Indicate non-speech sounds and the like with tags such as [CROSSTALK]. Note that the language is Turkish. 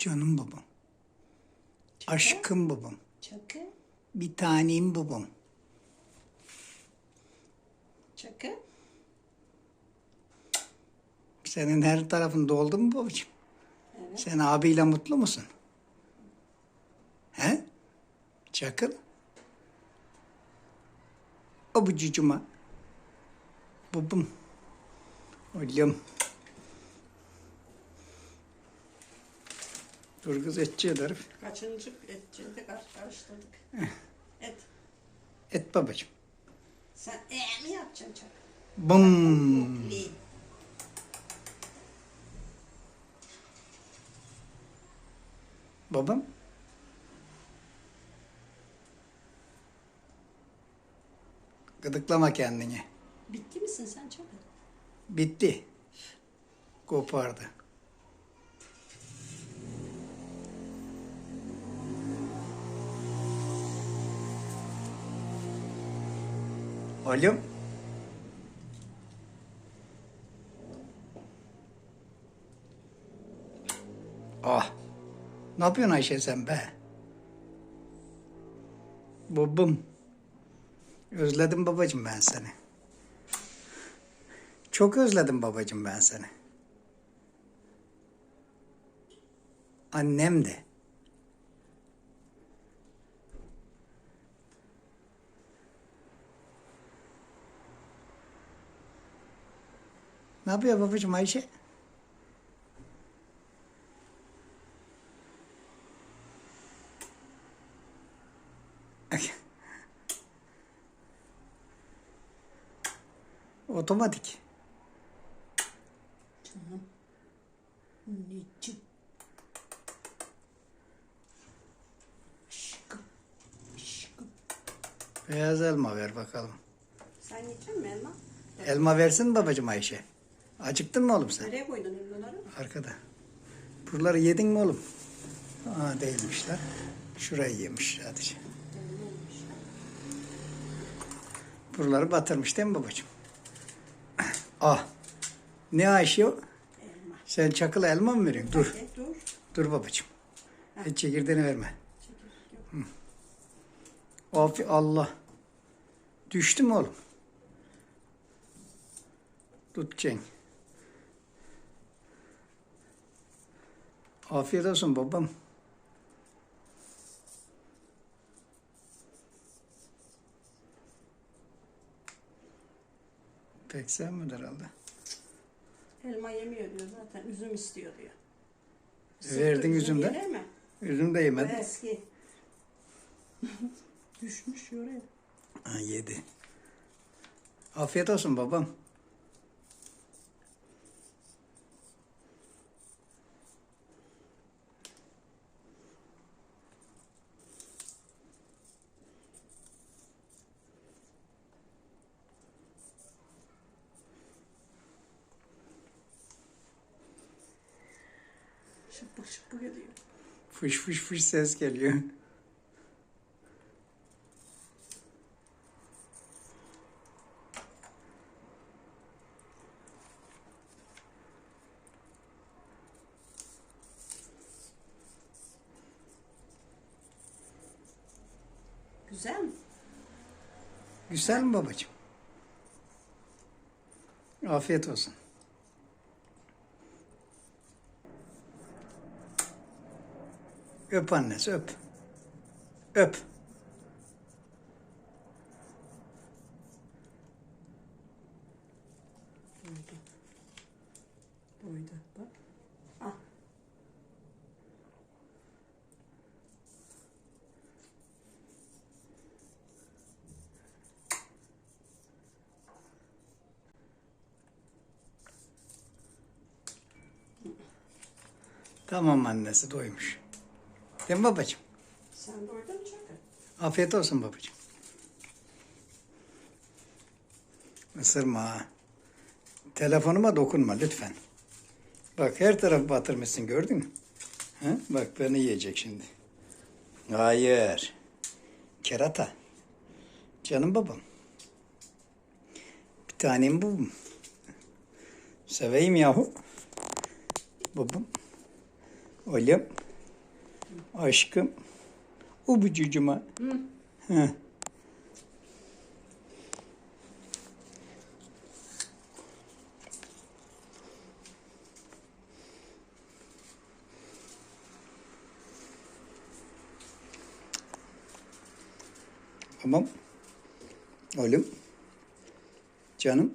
Canım babam. Aşkım babam. Çakı. Bir tanem babam. Çakı. Senin her tarafın doldu mu babacığım? Evet. Sen abiyle mutlu musun? He? Çakıl. Abucucuma. Babam. Oğlum. Dur kız etçi herif. Kaçıncı etçiydi kar karıştırdık. [LAUGHS] Et. Et babacığım. Sen ee mi yapacaksın çakı? Bum. Li. Babam. Gıdıklama kendini. Bitti misin sen çakı? Bitti. Kopardı. Oğlum. Ah. Ne yapıyorsun Ayşe sen be? Babam. Özledim babacığım ben seni. Çok özledim babacığım ben seni. Annem de. Ne yapıyor babacığım Ayşe? [LAUGHS] Otomatik. Canım. Anneciğim. Aşkım. Aşkım. Beyaz elma ver bakalım. Sen yiyecek misin elma? Elma versin babacığım Ayşe. Acıktın mı oğlum sen? Nereye koydun elmaları? Arkada. Buraları yedin mi oğlum? Aa değilmişler. Şurayı yemiş sadece. Buraları batırmış değil mi babacığım? [CLEARS THROAT] Ah. Ne Ayşe o? Elma. Sen çakılı elma mı veriyorsun? Dur. E, dur. Dur babacığım. Hiç çekirdeğini verme. Afi Allah. Düştü mü oğlum? Tut Cenk. Afiyet olsun babam. Pek sevmedi herhalde. Elma yemiyor diyor zaten. Üzüm istiyor diyor. Verdin üzüm yenir mi? Üzüm de yemedi. eski. [LAUGHS] Düşmüş oraya. Ha, yedi. Afiyet olsun babam. Şıpık şıpık ediyor. Fış fış fış ses geliyor. Güzel mi? Güzel mi babacığım? Afiyet olsun. Öp annesi öp. Öp. Buydu. Buydu. Bak. Ah. Tamam annesi doymuş. Değil mi babacığım? Sen doydun mu Çakı? Afiyet olsun babacığım. Isırma. Telefonuma dokunma lütfen. Bak her tarafı batırmışsın gördün mü? Ha? Bak beni yiyecek şimdi. Hayır. Kerata. Canım babam. Bir tanem babam. Seveyim yahu. Babam. Oğlum. Aşkım. Ubucucuma. Hı. Tamam. Oğlum. Canım.